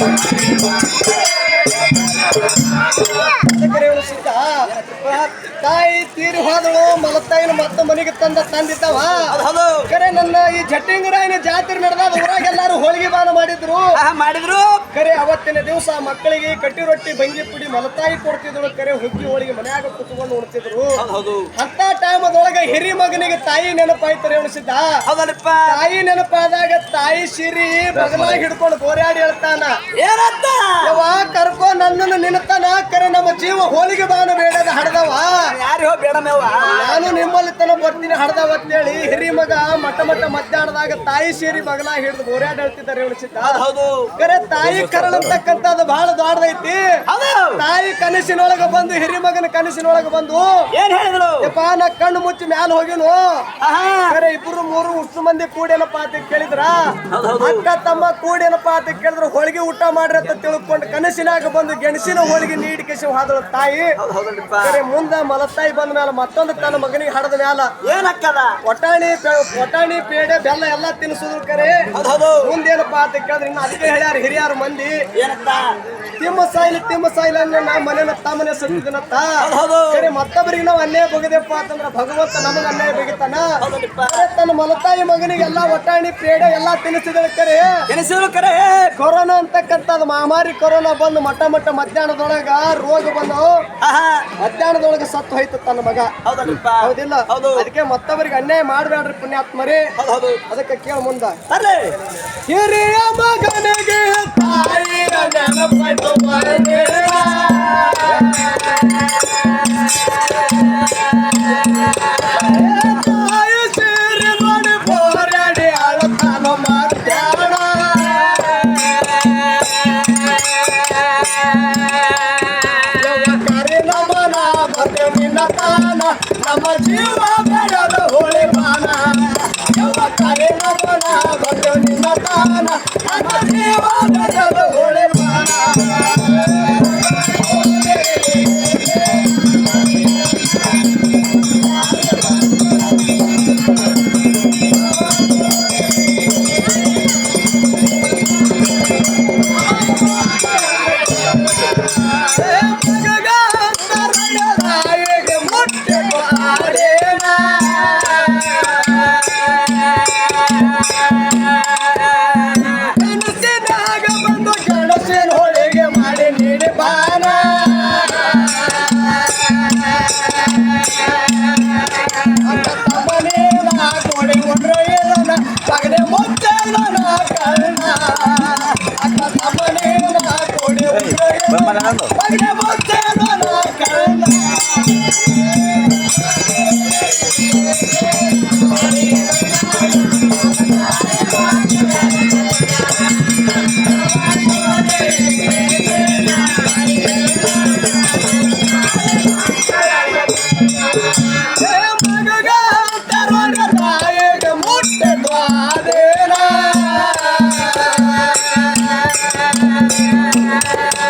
Thank you. ತೀರಿ ಮಲತ್ತಾಯಿನ ಮಲತಾಯಿನ ಮತ್ತ ಮನೆಗೆ ತಂದ ತಂದಿದ್ದವ? ಕರೆ ನನ್ನ ಈ ಜಟ್ಟಿಂಗರಾಯನ ಜಾತ್ರೆ ನಡೆದಾಗ ಊರಾಗ ಎಲ್ಲಾರು ಹೋಳಿಗೆ ಬಾನ ಮಾಡಿದ್ರು. ಮಾಡಿದ್ರು. ಕರೆ ಅವತ್ತಿನ ದಿವಸ ಮಕ್ಕಳಿಗೆ ಕಟ್ಟಿ ರೊಟ್ಟಿ ಬಂಗಿ ಪುಡಿ ಮಲತಾಯಿ ಕೊಡ್ತಿದ್ರು. ಕರೆ ಹುಗ್ಗಿ ಹೋಳಿಗೆ ಮನ್ಯಾಗ ಕುತ್ಕೊಂಡು ಉಣ್ತಿದ್ರು. ಹೌದು ಅಂತ ಟೈಮ್ ಅದೊಳಗ ಹಿರಿ ಮಗನಿಗೆ ತಾಯಿ ನೆನಪಾಯ್ತಾರೆ ಅನಿಸಿದ್ದ ತಾಯಿ ನೆನಪಾದಾಗ ತಾಯಿ ಸಿರಿ ಬದಲಾಗಿ ಹಿಡ್ಕೊಂಡು ಗೋರ್ಯಾಡಿ ಹೇಳ್ತಾನ. ಏನಂತ? ಕರ್ಕೊ ನನ್ನನ್ನು ನಿನ್ನ ಕರೆ ನಮ್ಮ ಜೀವ ಹೋಳಿಗೆ ಬಾನ ಬೇಡದ ಹಡದವಾ. ಯಾರು ಬೇಡ ಮೇವ ನಾನು ನಿಮ್ಮಲ್ಲಿ ತನ ಬರ್ತೀನಿ ಹಡ್ದವ ಅಂತೇಳಿ ಹಿರಿ ಮಗ ಮಟ್ಟ ಮಟ್ಟ ಮಧ್ಯಾಹ್ನದಾಗ ತಾಯಿ ಸೇರಿ ಮಗನ ಹಿಡಿದು ಗೋರ್ಯಾಡ ಹೇಳ್ತಿದ್ದಾರೆ ಕರೆ ತಾಯಿ ಕರಳ ಅದು ಬಹಳ ದೊಡ್ಡದೈತಿ. ತಾಯಿ ಕನಸಿನೊಳಗ ಬಂದು ಹಿರಿ ಮಗನ ಕನಸಿನೊಳಗ ಬಂದು ಏನ್ ಹೇಳಿದ್ರು? ಯಪ್ಪ ನಾ ಕಣ್ಣು ಮುಚ್ಚಿ ಮ್ಯಾಲ ಹೋಗಿನು? ಕರೆ ಇಬ್ರು ಮೂರು ಉಷ್ಟು ಮಂದಿ ಕೂಡೇನಪ್ಪ ಅಂತ ಕೇಳಿದ್ರ. ಅಕ್ಕ ತಮ್ಮ ಕೂಡೇನಪ್ಪ ಅಂತ ಕೇಳಿದ್ರ ಹೋಳಿಗೆ ಊಟ ಮಾಡ್ರಿ ಅಂತ ತಿಳ್ಕೊಂಡು ಕನಸಿನಾಗ ಬಂದು ಗೆಣಸಿನ ಹೋಳಿಗೆ ನೀಡಿ ಕೆಸಿ ಹಾದಳು ತಾಯಿ. ಮುಂದ ಮಲತಾಯಿ ಬಂದ ಮೇಲೆ ಮತ್ತೊಂದು ತನ್ನ ಮಗನಿಗೆ ಹಡದ ಮ್ಯಾಲ. ಏನಕ್ಕದ? ಒಟಾಣಿ ಪೊಟಾಣಿ ಒಟಾಣಿ ಪೇಡೆ ಬೆಲ್ಲ ಎಲ್ಲಾ ತಿನ್ಸುದ್ರು ಕರೆ. ಮುಂದೇನಪ್ಪ ಅಂತ ಕೇಳಿದ್ರೆ ಇನ್ನು ಅದಕ್ಕೆ ಹೇಳ್ಯಾರ ಹಿರಿಯಾರು ಮಂದಿ. ತಿಮ್ಮ ಸಾಯಿಲ್ ತಿಮ್ಮ ಸಾಯಿಲ್ ಅಂದ್ರೆ ನಾ ಮನೆನ ತಮ್ಮನೆ ಸತ್ತಿದನತ್ತ ಕರೆ ಮತ್ತೊಬ್ಬರಿಗೆ ನಾವು ಅನ್ಯಾಯ ಬಗದೆಪ್ಪ ಅಂತಂದ್ರ ಭಗವಂತ ನಮಗ ಅನ್ಯಾಯ ಬಗಿತಾನ ತನ್ನ ಮಲತಾಯಿ ಮಗನಿಗೆ ಎಲ್ಲಾ ಒಟ್ಟಾಣಿ ಪೇಡೆ ಎಲ್ಲಾ ತಿನ್ನಿಸಿದ ಕರೆ. ಎನಿಸಿದ್ರು ಕರೆ. ಕೊರೋನಾ ಅಂತಕ್ಕಂಥದ್ದು ಮಹಾಮಾರಿ ಕೊರೋನಾ ಬಂದು ಮಟ್ಟ ಮಟ್ಟ ಮಧ್ಯಾಹ್ನದೊಳಗ ರೋಗ ಬಂದು ಮಧ್ಯಾಹ್ನದೊಳಗ ಸತ್ತು ಹೋಯ್ತು ತನ್ನ ಮಗ. ಹೌದಿಲ್ಲ? ಹೌದು. ಅದಕ್ಕೆ ಮತ್ತೊಬ್ಬರಿಗೆ ಅನ್ಯಾಯ ಮಾಡಬೇಡ್ರಿ ಪುಣ್ಯಾತ್ಮರಿ. ಅದಕ್ಕೆ ಕೇಳ ಮುಂದ. ಹಿರಿಯ ಮಗನಿಗೆ ತಾಯಿಯ ನೆನಪಾಯ್ತು Yeah. Yeah.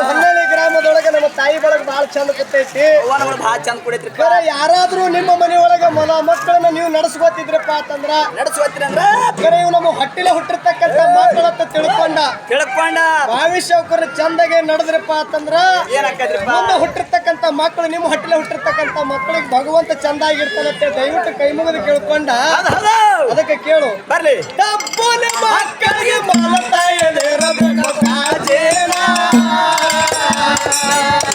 ಹೊನ್ನಳ್ಳಿ ಗ್ರಾಮದೊಳಗೆ ನಮ್ಮ ತಾಯಿ ಬಳಗ ಬಾಳ ಚಂದ ಕೂತೈತಿ ಅವ್ವ ಭಾಳ ಚಂದ ಕುಡಿತ್ರಿಪ್ಪ. ಬೇರೆ ಯಾರಾದ್ರೂ ನಿಮ್ಮ ಮನೆಯೊಳಗೆ ಮೊಲ ಮಕ್ಕಳನ್ನ ನೀವು ನಡೆಸ್ಕೋತಿದ್ರಪ್ಪ ಅಂತಂದ್ರ ನಡೆಸ್ಕೋತೀರಿ ಅಂದ್ರ? ಬೇರೆ ಇವು ನಮ್ಮ ಹೊಟ್ಟಿಲೆ ಹುಟ್ಟಿರ್ತಕ್ಕಂಥ ಮಕ್ಕಳಂತ ತಿಳ್ಕೊಂಡ. ತಿಳ್ಕೊಂಡ. ಭಾವಿಷ್ಯವ್ಕರು ಚಂದಗೆ ನಡೆದ್ರಪ್ಪ ಅಂತಂದ್ರ ಏನಾಕೈತ್ರಿಪ್ಪ ಮುಂದೆ ಹುಟ್ಟಿರ್ತಕ್ಕಂಥ ಮಕ್ಕಳು ನಿಮ್ಮ ಹೊಟ್ಟಿಲೆ ಹುಟ್ಟಿರ್ತಕ್ಕಂಥ ಮಕ್ಕಳಿಗೆ ಭಗವಂತ ಚಂದಾಗಿರ್ತಾನಂತೆ ದಯವಿಟ್ಟು ಕೈ ಮುಗಿದು ಕೇಳ್ಕೊಂಡ. ಅದಕ್ಕೆ ಕೇಳು. ಬರ್ಲಿ. ನಿಮ್ಮ ಮಕ್ಕಳಿಗೆ ಮಾಲತಾಯ ಕಾಜೇನ Yeah.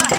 I'm